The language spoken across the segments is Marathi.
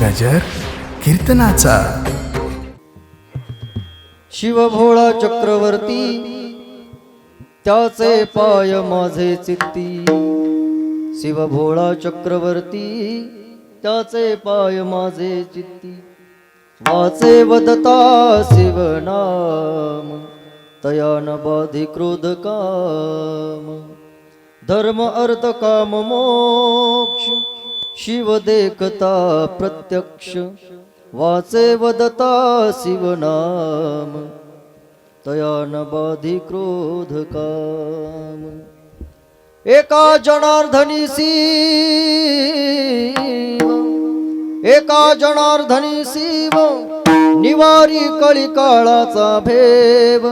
गजर कीर्तनाचा. शिवभोळा चक्रवर्ती त्याचे पाय माझे चित्ती. शिवभोळा चक्रवर्ती त्याचे पाय माझे चित्ती. वाचे वदता शिवनाम तया बाधी क्रोध काम. धर्म अर्थ काम मोक्ष शिव देखता प्रत्यक्ष वाचे वदता शिवनाम तया न बाधी क्रोध काम। एका जनार्दनी शिव एका जनार्दनी शिव निवारी कळी काळाचा भेव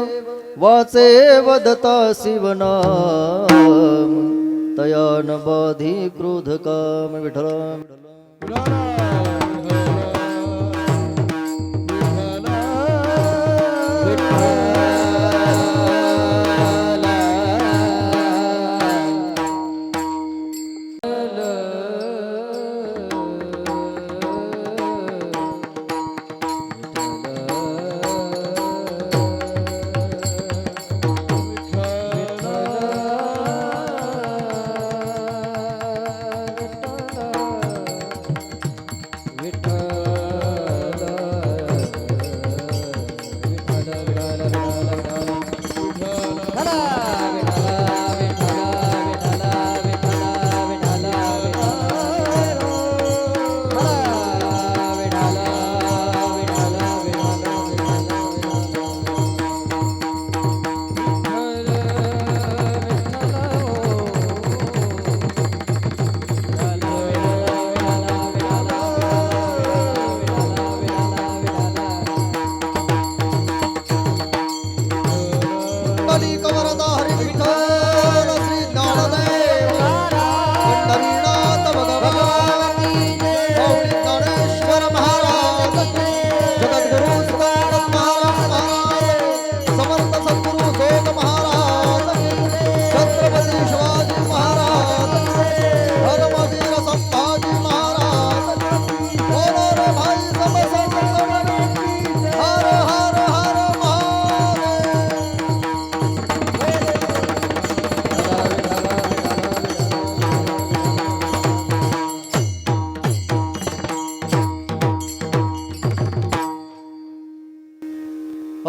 वाचे वदता शिवनाम तया न बाधी क्रोध काम विठला विठला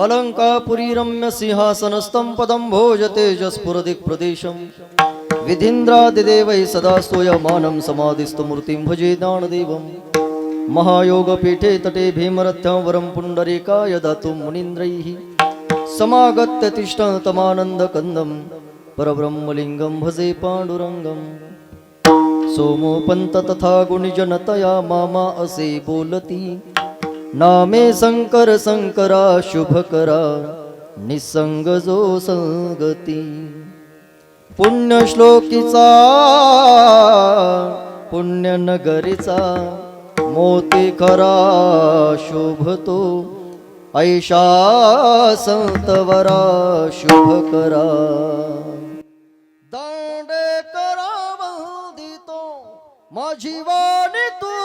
अलङ्कापुरी सिंहासनस्थं पदं भोजते प्रदेशं विधीन्द्रादिदेवैः सदा स्तूयमानं समाधिस्तुमूर्तिं भजे दानदेवं महायोगपीठे तटे भीमरथ्यां वरं पुण्डरीकाय दातुं मुनीन्द्रैः। समागत्य तिष्ठतमानन्दकन्दं परब्रह्मलिङ्गं भजे पाण्डुरङ्गम् सोमोपन्त तथा गुणिजनतया मामा असे बोलती। नामे शंकर शंकरा शुभ करा निसंग जो संगती. पुण्य श्लोकीचा पुण्य नगरीचा मोती खरा शोभतो ऐशा संतवरा शुभ करा दांडे करा वंदितो माझी वाणी तू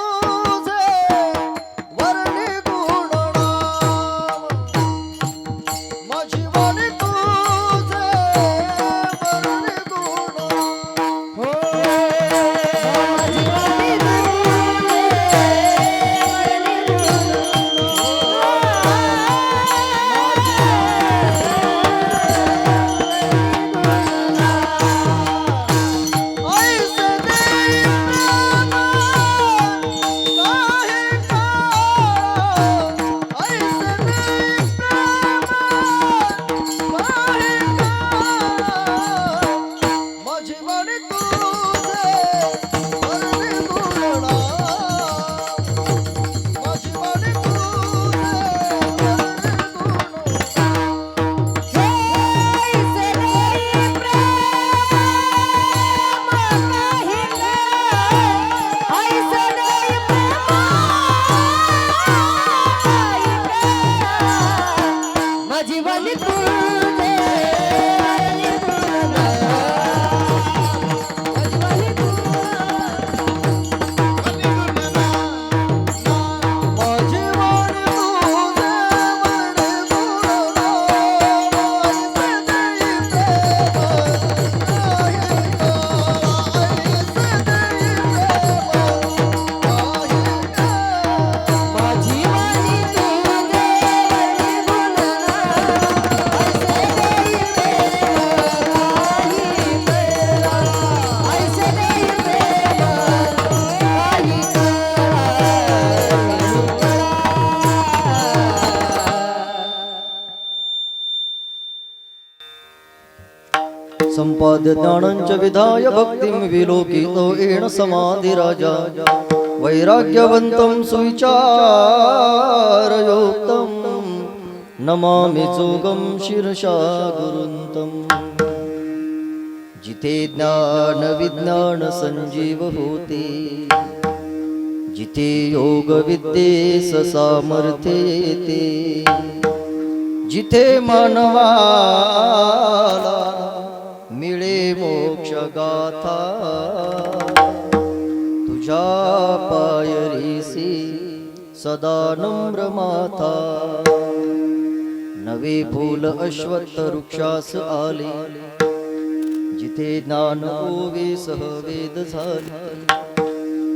संपाद्य ज्ञानं विधाय भक्तिं विलोकितो येन समाधिराजा वैराग्यवन्तं सुविचारयोक्तं। नमामि जोगं शिरसा गुरुन्तम् जिथे ज्ञान विज्ञान संजीव होते जिथे योग विद्येस सामर्थ्य येते जिथे मानवाला मिळे मोक्ष गाथा तुझ्या पायरीसी सदा नम्र माथा। नवे फूल अश्वत्थ वृक्षास आले। जिथे ज्ञान ओवे सह वेद झाले।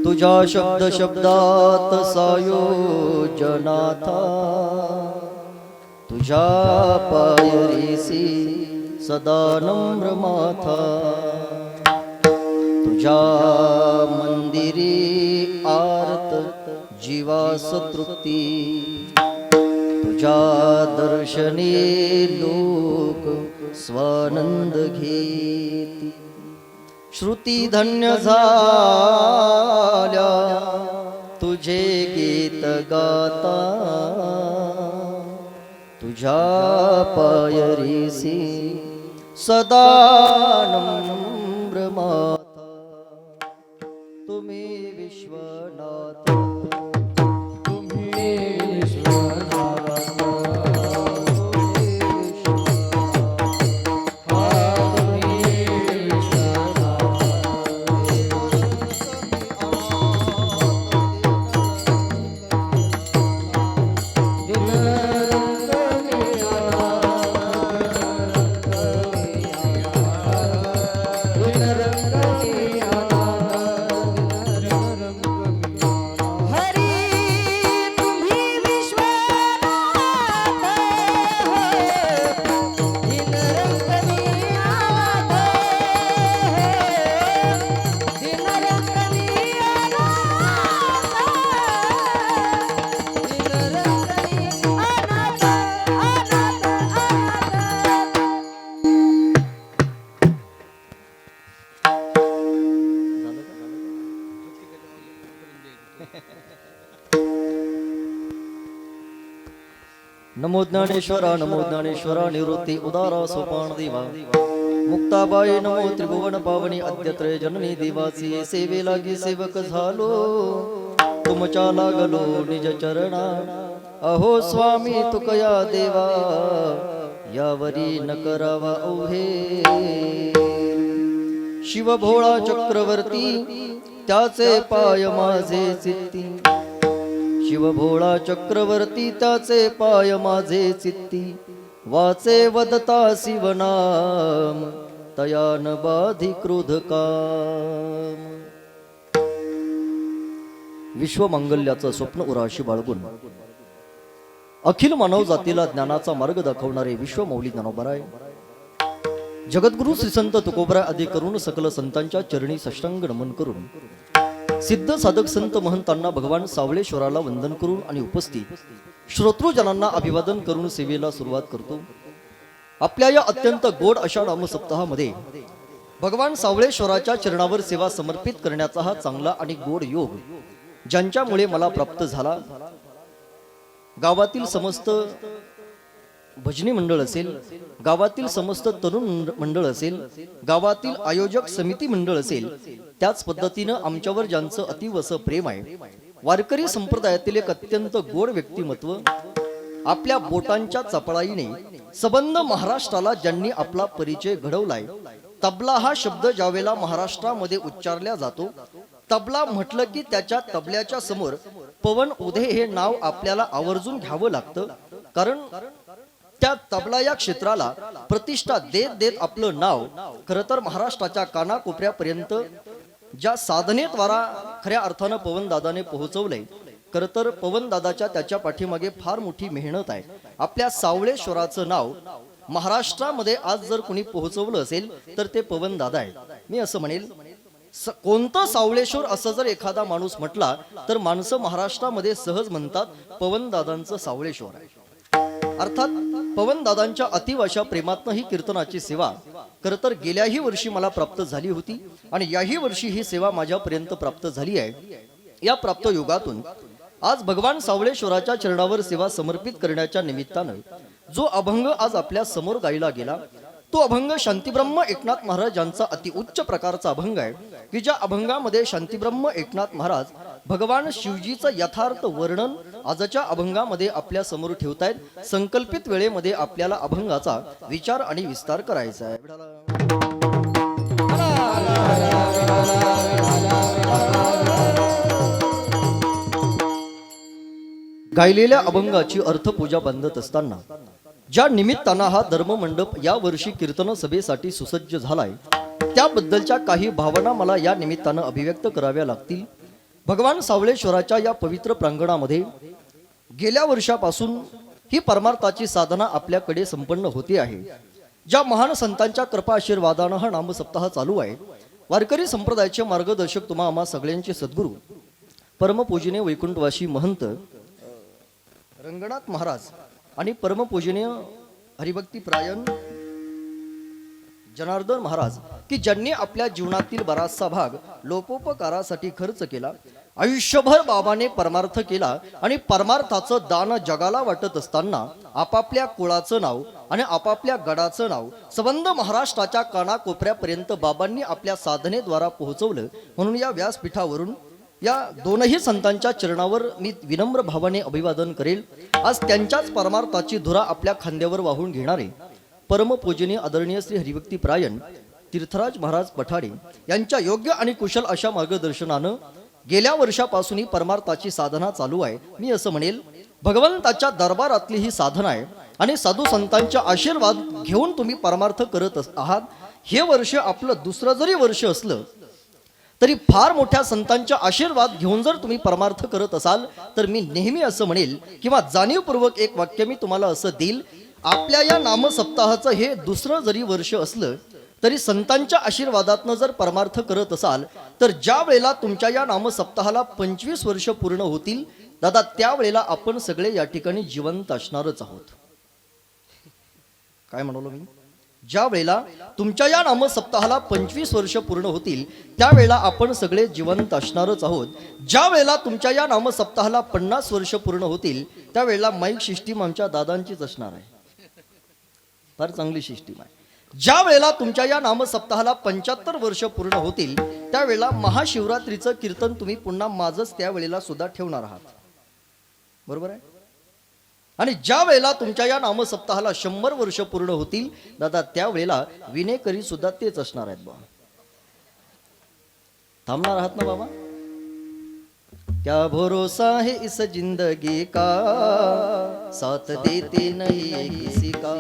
तुझ्या शब्द शब्दात सायोजनाथा। तुझ्या पायरीसी सदा नम्र माथा तुझ्या मंदिरी आरत जीवा सतृप्ती। तुझ्या दर्शने लोक स्वानंद घेती। श्रुती धन्य झाल्या तुझे गीत गाता। तुझ्या पायरीसी सदा नम्र तुम्ही विश्वनाथ। नमो ज्ञानेश्वरा नमो ज्ञानेश्वरा निवृत्ती उदारा सोपान देवा। मुक्ताबाई नमो त्रिभुवन पावनी अद्यत्र जननी देवासी सेवे लागी सेवक झालो। तुमच्या लागलो निज चरणा। अहो स्वामी तुकया देवा। यावरी न करावा ओहे शिव भोळा चक्रवर्ती त्याचे पाय माझे चित्ती शिवभोळा चक्रवर्ती त्याचे पाय माझे चित्ती. वाचे वदता शिवनाम तयान बाधी क्रोध काम. विश्वमंगल्याचं स्वप्न उराशी बाळगून. अखिल मानव जातीला ज्ञानाचा मार्ग दाखवणारे विश्वमौली ज्ञानोबराय. जगद्गुरु श्री संत तुकोबराय आदी करून सकल संतांच्या चरणी सष्टांग नमन करून. सिद्ध साधक संत महंतांना भगवान सावळेश्वराला वंदन करून आणि उपस्थित श्रोतृजनांना अभिवादन करून सेवेला सुरुवात करतो. आपल्या या अत्यंत गोड अशा नामसप्ताहामध्ये भगवान सावळेश्वराच्या चरणावर सेवा समर्पित करण्याचा हा चांगला आणि गोड योग ज्यांच्यामुळे मला प्राप्त झाला. गावातील समस्त भजनी मंडळ असेल गावातील समस्त तरुण मंड- मंडळ असेल गावातील आयोजक समिती मंडळ असेल त्याच पद्धतीनं आमच्यावर ज्यांचं अतिवस प्रेम आहे वारकरी संप्रदायातील एक अत्यंत गोड व्यक्तिमत्व आपल्या बोटांच्या चपळाईने सबंध महाराष्ट्राला ज्यांनी आपला परिचय घडवलाय तबला हा शब्द ज्यावेळेला महाराष्ट्रामध्ये उच्चारला जातो तबला म्हटलं की त्याच्या तबल्याच्या समोर पवन उदे हे नाव आपल्याला आवर्जून घ्यावं लागतं कारण त्या तबला या क्षेत्राला प्रतिष्ठा देत देत आपलं नाव खर तर महाराष्ट्राच्या कानाकोपऱ्यापर्यंत ज्या साधनेद्वारा खऱ्या अर्थानं पवनदादाने पोहोचवलंय खर तर पवनदादाच्या त्याच्या पाठीमागे फार मोठी मेहनत आहे. आपल्या सावळेश्वराचं नाव महाराष्ट्रामध्ये आज जर कोणी पोहोचवलं असेल तर ते पवनदादा आहे मी असं म्हणेल स- कोणतं सावळेश्वर असं जर एखादा माणूस म्हटला तर माणसं महाराष्ट्रामध्ये सहज म्हणतात पवनदादांचं सावळेश्वर आहे. अर्थात पवनदादांच्या दादांच्या अतिवाशा प्रेमातनं ही कीर्तनाची सेवा. खरं तर गेल्याही वर्षी मला प्राप्त झाली होती आणि याही वर्षी ही सेवा माझ्यापर्यंत प्राप्त झाली आहे. या प्राप्त युगातून आज भगवान सावळेश्वराच्या चरणावर सेवा समर्पित करण्याच्या निमित्तानं जो अभंग आज आपल्यासमोर गायला गेला तो अभंग शांतीब्रह्म एकनाथ महाराज यांचा अतिउच्च प्रकारचा अभंग आहे की ज्या अभंगामध्ये शांतीब्रह्म एकनाथ महाराज भगवान शिवजीचं यथार्थ वर्णन आजच्या अभंगामध्ये आपल्यासमोर ठेवतायत. संकल्पित वेळेमध्ये आपल्याला अभंगाचा विचार आणि विस्तार करायचा आहे. गायलेल्या अभंगाची अर्थपूजा बांधत असताना ज्या निमित्तानं हा धर्ममंडप या वर्षी कीर्तन सभेसाठी सुसज्ज झालाय त्याबद्दलच्या काही भावना मला या निमित्तानं अभिव्यक्त कराव्या लागतील. भगवान सावळेश्वराच्या या पवित्र प्रांगणामध्ये गेल्या वर्षापासून ही परमार्थाची साधना आपल्याकडे संपन्न होते आहे. ज्या महान संतांच्या कृपा आशीर्वादानं हा नामसप्ताह चालू आहे. वारकरी संप्रदायाचे मार्गदर्शक तुम्हा आम्हा सगळ्यांचे सद्गुरू परमपूजनीय वैकुंठवासी महंत रंगनाथ महाराज आणि परमपूजनीय हरिभक्ती प्रायण जनार्दन महाराज की ज्यांनी आपल्या जीवनातील बराचसा भाग लोकोपकारासाठी खर्च केला आयुष्यभर बाबाने परमार्थ केला आणि परमार्थाचं दान जगाला वाटत असताना आपापल्या कुळाचं नाव आणि आपापल्या गडाचं नाव संबंध महाराष्ट्राच्या कानाकोपऱ्यापर्यंत बाबांनी आपल्या साधनेद्वारा पोहोचवलं म्हणून या व्यासपीठावरून या दोनही संतांच्या चरणावर मी विनम्र भावाने अभिवादन करेल. आज त्यांच्याच परमार्थाची धुरा आपल्या खांद्यावर वाहून घेणारे. परमपूजनीय आदरणीय श्री हरिभक्ती प्रायण तीर्थराज महाराज पठाडे यांच्या योग्य आणि कुशल अशा मार्गदर्शनानं गेल्या वर्षापासूनही परमार्थाची साधना चालू आहे. मी असं म्हणेल भगवंताच्या दरबारातली ही साधना आहे आणि साधू संतांच्या आशीर्वाद घेऊन तुम्ही परमार्थ करत अस- आहात. हे वर्ष आपलं दुसरं जरी वर्ष असलं तरी फार मोठ्या संतांच्या आशीर्वाद घेऊन जर तुम्ही परमार्थ करत असाल तर मी नेहमी असं म्हणेल किंवा जाणीवपूर्वक एक वाक्य मी तुम्हाला असं देईल आपल्या या नामसप्ताहाचं हे दुसरं जरी वर्ष असलं तरी संतांच्या आशीर्वादातनं जर परमार्थ करत असाल तर ज्या वेळेला तुमच्या या नामसप्ताहाला पंचवीस वर्ष पूर्ण होतील दादा त्यावेळेला आपण सगळे या ठिकाणी जिवंत असणारच आहोत. काय म्हणालो मी? ज्या वेळेला तुमच्या या नामसप्ताहाला पंचवीस वर्ष पूर्ण होतील त्यावेळेला आपण सगळे जिवंत असणारच आहोत. ज्या वेळेला तुमच्या या नामसप्ताहाला पन्नास वर्ष पूर्ण होतील त्यावेळेला माईक सिस्टीम आमच्या दादांचीच असणार आहे. फार चांगली सिस्टीम आहे. ज्या वेळेला तुमच्या या नामसप्ताहाला पंच्याहत्तर वर्ष पूर्ण होतील त्यावेळेला महाशिवरात्रीचं कीर्तन तुम्ही पुन्हा माझंच त्यावेळेला सुद्धा ठेवणार आहात. बरोबर आहे? आणि ज्या वेळेला तुमच्या या नामसप्ताहाला शंभर वर्ष पूर्ण होतील दादा त्यावेळेला विनेकरी सुद्धा तेच असणार आहेत बाबा थांबणार आहात ना बाबा? क्या भरोसा है इस जिंदगी का? साथ देते नहीं किसी का?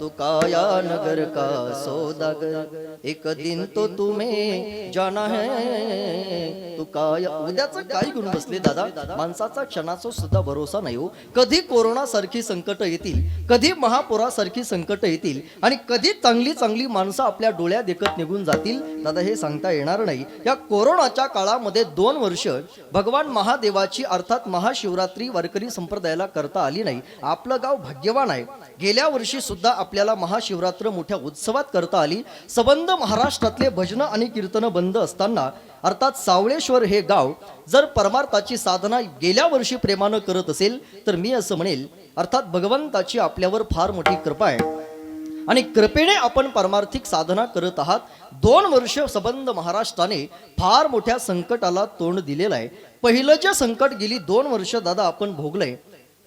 तो काया नगर का सौदागर एक दिन तो तुम्हें जाना है। तू काया उद्याचं काय गुण बसले दादा? माणसाचा क्षणाचा सुद्धा भरोसा नाही हो. कधी कोरोना सारखी संकट येतील कधी महापुरासारखी संकट येतील आणि कधी चांगली चांगली माणसं आपल्या डोळ्या देखत निघून जातील? दादा हे सांगता येणार नाही. या कोरोनाच्या काळामध्ये दोन वर्ष भगवान महादेवाची अर्थात महाशिवरात्री वारकरी संप्रदायाला करता आली नाही. आपलं गाव भाग्यवान आहे. गेल्या वर्षी सुद्धा आपल्याला महाशिवरात्र मोठ्या उत्सवात करता आली. सबंध महाराष्ट्रातले भजन आणि कीर्तन बंद असताना अर्थात सावळेश्वर हे गाव जर परमार्थाची साधना गेल्या वर्षी प्रेमानं करत असेल तर मी असं म्हणेल अर्थात भगवंताची आपल्यावर फार मोठी कृपा आहे. आणि कृपेने आपण परमार्थिक साधना करत आहात. दोन वर्ष सबंध महाराष्ट्राने फार मोठ्या संकटाला तोंड दिलेलं आहे. पहिलं जे संकट गेली दोन वर्ष दादा आपण भोगलंय.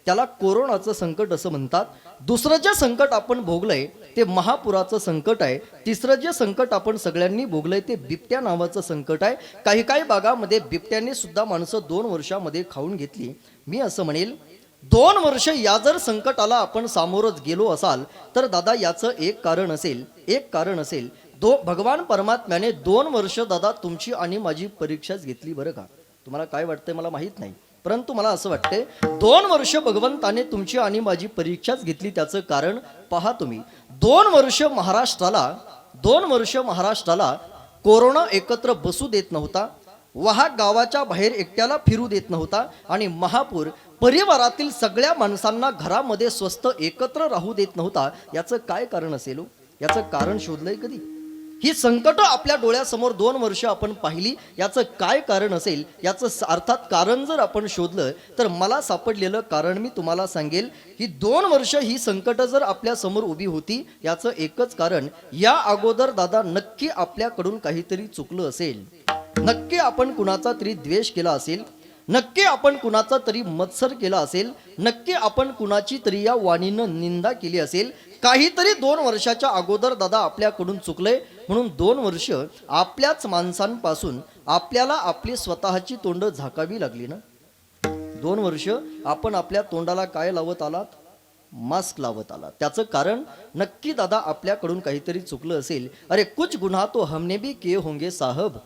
त्याला कोरोनाचं संकट असं म्हणतात. दुसरं जे संकट आपण भोगलंय ते महापुराचं संकट आहे. तिसरं जे संकट आपण सगळ्यांनी भोगलंय ते बिबट्या नावाचं संकट आहे. काही काही भागामध्ये बिबट्याने सुद्धा माणसं दोन वर्षामध्ये खाऊन घेतली. मी असं म्हणेल दोन वर्ष या जर संकटाला आपण सामोरच गेलो असाल तर दादा याचं एक कारण असेल एक कारण असेल. दो भगवान परमात्म्याने दोन वर्ष दादा तुमची आणि माझी परीक्षाच घेतली बरं का? तुम्हाला काय वाटतंय मला माहीत नाही. परंतु मला असं वाटतंय दोन वर्ष भगवंताने तुमची आणि माझी परीक्षाच घेतली त्याचं कारण पहा तुम्ही. दोन वर्ष महाराष्ट्राला दोन वर्ष महाराष्ट्राला कोरोना एकत्र बसू देत नव्हता वहा गावाच्या बाहेर एकट्याला फिरू देत नव्हता आणि महापूर परिवारातील सगळ्या माणसांना घरामध्ये स्वस्त एकत्र राहू देत नव्हता याचं काय कारण असेल हो? याचं कारण शोधलंय कधी? ही संकट आपल्या डोळ्यासमोर दोन वर्ष आपण पाहिली. याचं काय कारण असेल? याचं अर्थात कारण जर आपण शोधलं तर मला सापडलेलं कारण मी तुम्हाला सांगेल ही दोन वर्ष ही संकट जर आपल्यासमोर उभी होती याचं एकच कारण या अगोदर दादा नक्की आपल्याकडून काहीतरी चुकलं असेल. नक्की आपण कुणाचा तरी द्वेष केला असेल नक्की आपण कुणाचा तरी मत्सर केला असेल नक्की आपण कुणाची तरी या वाणीनं निंदा केली असेल काहीतरी दोन वर्षाच्या अगोदर दादा आपल्याकडून चुकलंय म्हणून दोन वर्ष आपल्याच माणसांपासून आपल्याला आपली स्वतःची तोंड झाकावी लागली ना? दोन वर्ष आपण आपल्या तोंडाला काय लावत आलात? मास्क लावत आला त्याचं कारण नक्की दादा आपल्याकडून काहीतरी चुकलं असेल. अरे कुछ गुन्हा तो हमने भी किए होंगे साहब.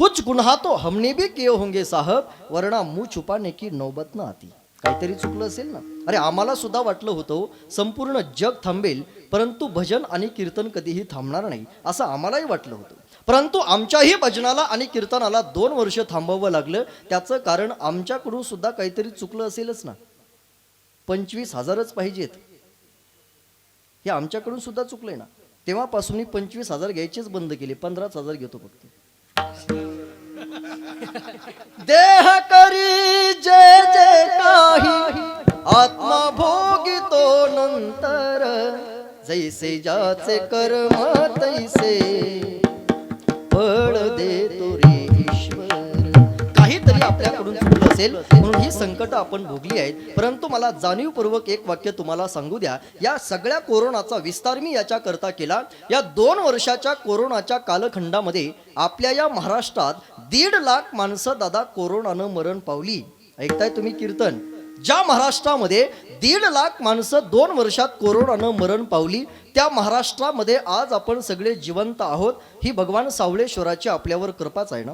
कुछ गुन्हा तो हमने भी किए होंगे साहब वरना मुंह छुपाने की नौबत ना आती। काहीतरी चुकलं असेल ना? अरे आम्हाला सुद्धा वाटलं होतं संपूर्ण जग थांबेल परंतु भजन आणि कीर्तन कधीही थांबणार नाही असं आम्हालाही वाटलं होतं. परंतु आमच्याही भजनाला आणि कीर्तनाला दोन वर्ष थांबवावं लागलं त्याचं कारण आमच्याकडून सुद्धा काहीतरी चुकलं असेलच ना? पंचवीस हजारच पाहिजेत. हे आमच्याकडून सुद्धा चुकलंय ना? तेव्हापासून मी पंचवीस हजार घ्यायचेच बंद केले पंधराच हजार घेतो फक्त. देह करी जे जे काही आत्मा भोगितो नंतर. जैसे ज्याचे कर्म तैसे फळ दे तुरी काहीतरी आपल्याकडून चुकलं असेल म्हणून ही संकट आपण भोगली आहेत. परंतु मला जाणीवपूर्वक एक वाक्य तुम्हाला सांगू द्या. या सगळ्या कोरोनाचा विस्तार मी याच्या करता केला. या दोन वर्षाच्या कोरोनाच्या कालखंडामध्ये आपल्या या महाराष्ट्रात दीड लाख माणसं दादा कोरोनानं मरण पावली. ऐकताय तुम्ही कीर्तन? ज्या महाराष्ट्रामध्ये दीड लाख माणसं दोन वर्षात कोरोनानं मरण पावली त्या महाराष्ट्रामध्ये आज आपण सगळे जिवंत आहोत. ही भगवान सावळेश्वराची आपल्यावर कृपाच आहे ना?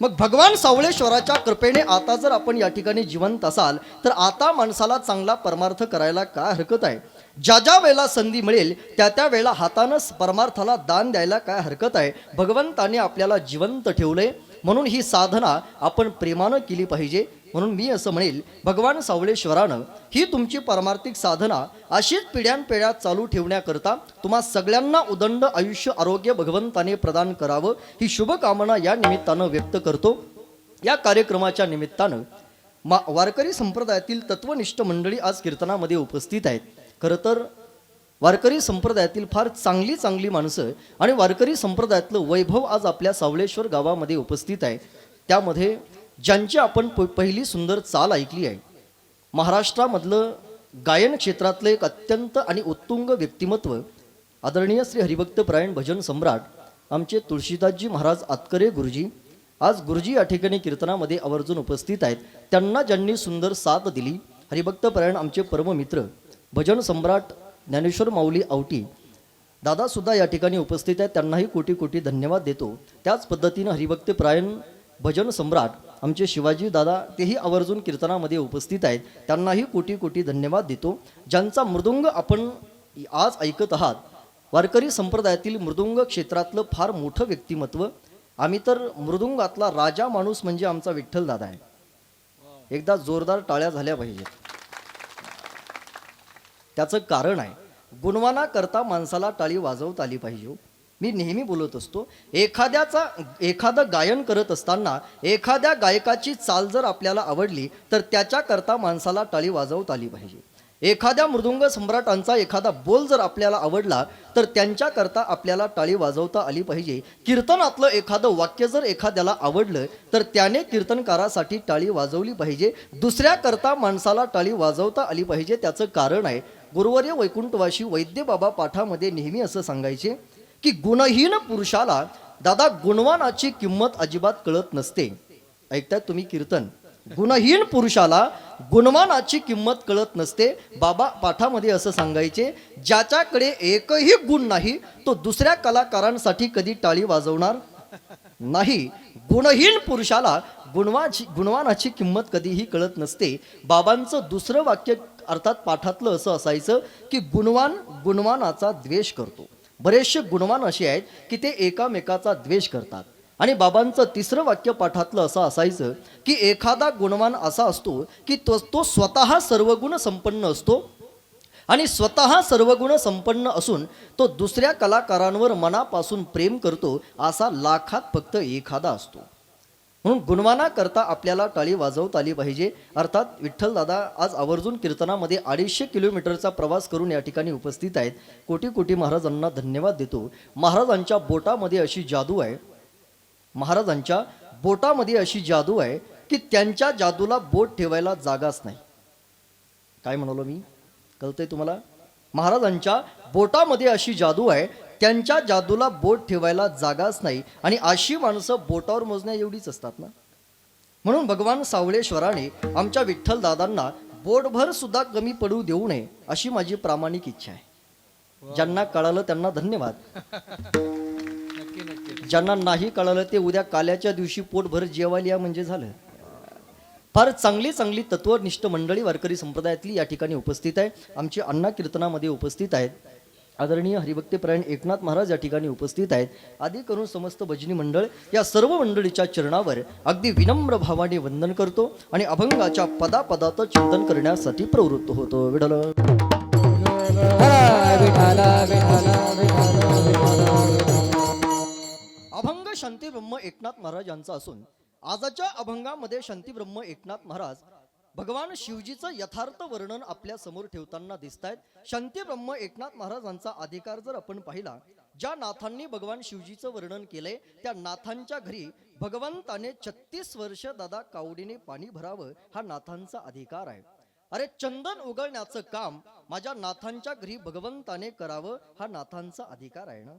मग भगवान सावळेश्वराच्या कृपेने आता जर आपण या ठिकाणी जिवंत असाल तर आता माणसाला चांगला परमार्थ करायला काय हरकत आहे? ज्या ज्या वेळेला संधी मिळेल त्या त्या वेळेला हातानं परमार्थाला दान द्यायला काय हरकत आहे? भगवंताने आपल्याला जिवंत ठेवलंय. म्हणून ही साधना आपण प्रेमानं केली पाहिजे. म्हणून मी असं म्हणेल भगवान सावळेश्वरानं ही तुमची परमार्थिक साधना अशीच पिढ्यानपिढ्या चालू ठेवण्याकरता तुम्हा सगळ्यांना उदंड आयुष्य आरोग्य भगवंताने प्रदान करावं ही शुभकामना या निमित्तानं व्यक्त करतो. या कार्यक्रमाच्या निमित्तानं मा वारकरी संप्रदायातील तत्वनिष्ठ मंडळी आज कीर्तनामध्ये उपस्थित आहेत. खरं तर वारकरी संप्रदायातील फार चांगली चांगली माणसं आणि वारकरी संप्रदायातलं वैभव आज आपल्या सावळेश्वर गावामध्ये उपस्थित आहे. त्यामध्ये ज्यांची आपण प पहिली सुंदर चाल ऐकली आहे. महाराष्ट्रामधलं गायन क्षेत्रातलं एक अत्यंत आणि उत्तुंग व्यक्तिमत्व आदरणीय श्री हरिभक्तपरायण भजन सम्राट आमचे तुळशीदासजी महाराज आतकरे गुरुजी आज गुरुजी या ठिकाणी कीर्तनामध्ये आवर्जून उपस्थित आहेत. त्यांना ज्यांनी सुंदर साथ दिली हरिभक्तपरायण आमचे परममित्र भजन सम्राट ज्ञानेश्वर माऊली आवटी दादासुद्धा या ठिकाणी उपस्थित आहेत. त्यांनाही कोटी कोटी धन्यवाद देतो. त्याच पद्धतीनं हरिभक्तप्रायण भजन सम्राट आमचे शिवाजी दादा तेही आवर्जून कीर्तनामध्ये उपस्थित आहेत. त्यांनाही कोटी कोटी धन्यवाद देतो. ज्यांचा मृदुंग आपण आज ऐकत आहात वारकरी संप्रदायातील मृदुंग क्षेत्रातलं फार मोठं व्यक्तिमत्व आम्ही तर मृदुंगातला राजा माणूस म्हणजे आमचा विठ्ठल दादा आहे. एकदा जोरदार टाळ्या झाल्या पाहिजेत. त्याचं कारण आहे. गुणवाना करता माणसाला टाळी वाजवता आली पाहिजे हो. मी नेहमी बोलत असतो एखाद्याचा एखादं गायन करत असताना एखाद्या गायकाची चाल जर आपल्याला आवडली तर त्याच्याकरता माणसाला टाळी वाजवता आली पाहिजे. एखाद्या मृदुंग सम्राटांचा एखादा बोल जर आपल्याला आवडला तर त्यांच्याकरता आपल्याला टाळी वाजवता आली पाहिजे. कीर्तनातलं एखादं वाक्य जर एखाद्याला आवडलं तर त्याने कीर्तनकारासाठी टाळी वाजवली पाहिजे. दुसऱ्याकरता माणसाला टाळी वाजवता आली पाहिजे त्याचं कारण आहे गुरुवर्य वैकुंठवाशी वैद्य बाबा पाठामध्ये नेहमी असं सांगायचे की गुणहीन पुरुषाला दादा गुणवानाची किंमत अजिबात कळत नसते. ऐकताय तुम्ही कीर्तन? गुणहीन पुरुषाला गुणवानाची किंमत कळत नसते. बाबा पाठामध्ये असं सांगायचे ज्याच्याकडे एकही गुण नाही तो दुसऱ्या कलाकारांसाठी कधी टाळी वाजवणार? नाही. गुणहीन पुरुषाला गुणवाची गुणवानाची किंमत कधीही कळत नसते. बाबांचं दुसरं वाक्य अर्थात पाठातलं असं असायचं की गुणवान गुणवानाचा द्वेष करतो. बरेचसे गुणवान असे आहेत की ते एकामेकाचा द्वेष करतात. आणि बाबांचं तिसरं वाक्य पाठातलं असं असायचं की एखादा गुणवान असा असतो की तो तो स्वतः सर्वगुण संपन्न असतो. आणि स्वतः सर्वगुण संपन्न असून तो दुसऱ्या कलाकारांवर मनापासून प्रेम करतो असा लाखात फक्त एखादा असतो. म्हणून गुणवाना करता आपल्याला टाळी वाजवता आली पाहिजे. अर्थात विठ्ठलदादा आज आवर्जून कीर्तनामध्ये अडीचशे किलोमीटरचा प्रवास करून या ठिकाणी उपस्थित आहेत. कोटी कोटी महाराजांना धन्यवाद देतो. महाराजांच्या बोटामध्ये अशी जादू आहे. महाराजांच्या बोटामध्ये अशी जादू आहे की त्यांच्या जादूला बोट ठेवायला जागाच नाही. काय म्हणालो मी? कळतंय तुम्हाला? महाराजांच्या बोटामध्ये अशी जादू आहे त्यांच्या जादूला बोट ठेवायला जागाच नाही आणि अशी माणसं बोटावर मोजण्या एवढीच असतात ना? म्हणून भगवान सावळेश्वराने आमच्या विठ्ठल दादांना बोटभर सुद्धा कमी पडू देऊ नये अशी माझी प्रामाणिक इच्छा आहे. ज्यांना कळालं त्यांना धन्यवाद. ज्यांना नाही कळालं ते उद्या काल्याच्या दिवशी पोटभर जेवायला या म्हणजे झालं. फार चांगली चांगली तत्वनिष्ठ मंडळी वारकरी संप्रदायातली या ठिकाणी उपस्थित आहे. आमची अण्णा कीर्तनामध्ये उपस्थित आहेत. आदरणीय हरिभक्तीपरायण एकनाथ महाराज या ठिकाणी उपस्थित आहेत. आधी करून समस्त भजनी मंडळ या सर्व मंडळीच्या चरणावर अगदी विनम्र भावाने वंदन करतो आणि अभंगाच्या पदापदात चिंतन करण्यासाठी प्रवृत्त होतो. विठल अभंग शांती ब्रह्म एकनाथ महाराज यांचा असून आजच्या अभंगामध्ये शांती ब्रह्म एकनाथ महाराज भगवान शिवजीचं यथार्थ वर्णन आपल्यासमोर ठेवताना दिसत आहेत शांती ब्रह्म एकनाथ महाराजांचा अधिकार जर आपण पाहिला ज्या नाथांनी भगवान शिवजीचं वर्णन केलंय त्या नाथांच्या घरी भगवंताने छत्तीस वर्ष दादा कावडीने पाणी भरावं हा नाथांचा अधिकार आहे. अरे चंदन उगळण्याचं काम माझ्या नाथांच्या घरी भगवंताने करावं हा नाथांचा अधिकार आहे ना?